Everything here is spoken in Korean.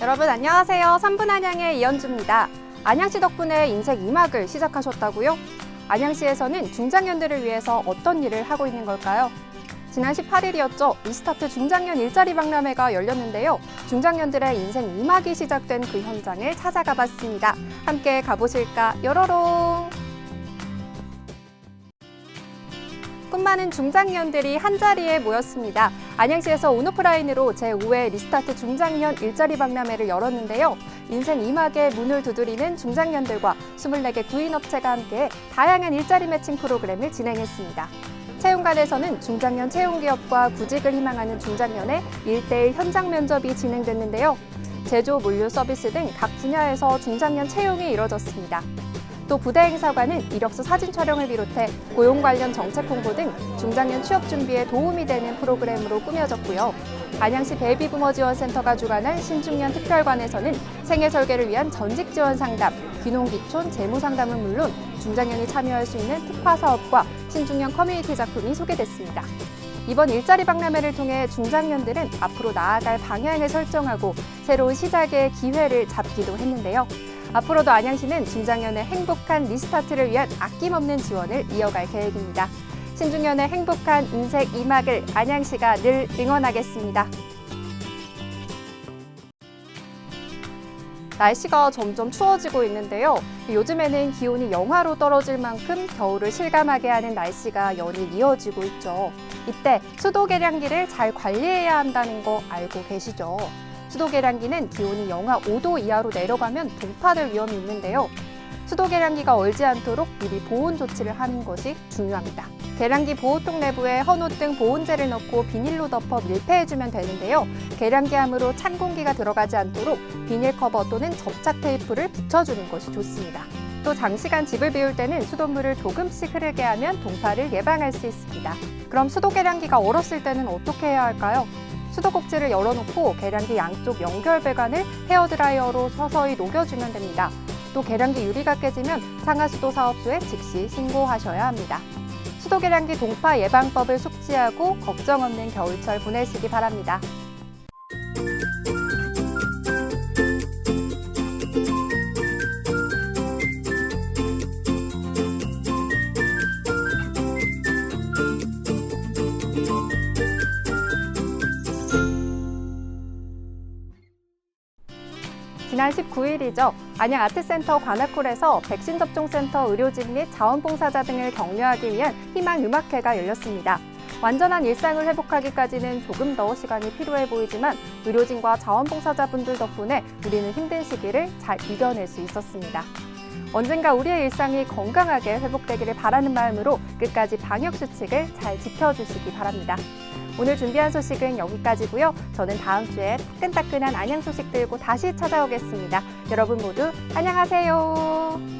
여러분 안녕하세요. 3분 안양의 이현주입니다. 안양시 덕분에 인생 2막을 시작하셨다고요? 안양시에서는 중장년들을 위해서 어떤 일을 하고 있는 걸까요? 지난 18일이었죠. 리스타트 중장년 일자리 박람회가 열렸는데요. 중장년들의 인생 2막이 시작된 그 현장을 찾아가 봤습니다. 함께 가보실까? 여러롱! 꿈 많은 중장년들이 한자리에 모였습니다. 안양시에서 온오프라인으로 제5회 리스타트 중장년 일자리 박람회를 열었는데요. 인생 2막의 문을 두드리는 중장년들과 24개 구인업체가 함께 다양한 일자리 매칭 프로그램을 진행했습니다. 채용관에서는 중장년 채용기업과 구직을 희망하는 중장년의 일대일 현장 면접이 진행됐는데요. 제조, 물류 서비스 등 각 분야에서 중장년 채용이 이뤄졌습니다. 또 부대 행사관은 이력서 사진 촬영을 비롯해 고용 관련 정책 홍보 등 중장년 취업 준비에 도움이 되는 프로그램으로 꾸며졌고요. 안양시 베이비부머 지원센터가 주관한 신중년 특별관에서는 생애 설계를 위한 전직 지원 상담, 귀농귀촌 재무 상담은 물론 중장년이 참여할 수 있는 특화 사업과 신중년 커뮤니티 작품이 소개됐습니다. 이번 일자리 박람회를 통해 중장년들은 앞으로 나아갈 방향을 설정하고 새로운 시작의 기회를 잡기도 했는데요. 앞으로도 안양시는 중장년의 행복한 리스타트를 위한 아낌없는 지원을 이어갈 계획입니다. 신중년의 행복한 인생 2막을 안양시가 늘 응원하겠습니다. 날씨가 점점 추워지고 있는데요. 요즘에는 기온이 영하로 떨어질 만큼 겨울을 실감하게 하는 날씨가 연일 이어지고 있죠. 이때 수도 계량기를 잘 관리해야 한다는 거 알고 계시죠? 수도 계량기는 기온이 영하 5도 이하로 내려가면 동파될 위험이 있는데요. 수도 계량기가 얼지 않도록 미리 보온 조치를 하는 것이 중요합니다. 계량기 보호통 내부에 헌옷 등 보온재를 넣고 비닐로 덮어 밀폐해주면 되는데요. 계량기 함으로 찬 공기가 들어가지 않도록 비닐 커버 또는 접착 테이프를 붙여주는 것이 좋습니다. 또 장시간 집을 비울 때는 수돗물을 조금씩 흐르게 하면 동파를 예방할 수 있습니다. 그럼 수도 계량기가 얼었을 때는 어떻게 해야 할까요? 수도꼭지를 열어놓고 계량기 양쪽 연결 배관을 헤어드라이어로 서서히 녹여주면 됩니다. 또 계량기 유리가 깨지면 상하수도 사업소에 즉시 신고하셔야 합니다. 수도 계량기 동파 예방법을 숙지하고 걱정 없는 겨울철 보내시기 바랍니다. 지난 19일이죠. 안양 아트센터 관악홀에서 백신 접종센터 의료진 및 자원봉사자 등을 격려하기 위한 희망 음악회가 열렸습니다. 완전한 일상을 회복하기까지는 조금 더 시간이 필요해 보이지만 의료진과 자원봉사자분들 덕분에 우리는 힘든 시기를 잘 이겨낼 수 있었습니다. 언젠가 우리의 일상이 건강하게 회복되기를 바라는 마음으로 끝까지 방역 수칙을 잘 지켜주시기 바랍니다. 오늘 준비한 소식은 여기까지고요. 저는 다음 주에 따끈따끈한 안양 소식 들고 다시 찾아오겠습니다. 여러분 모두 안녕하세요.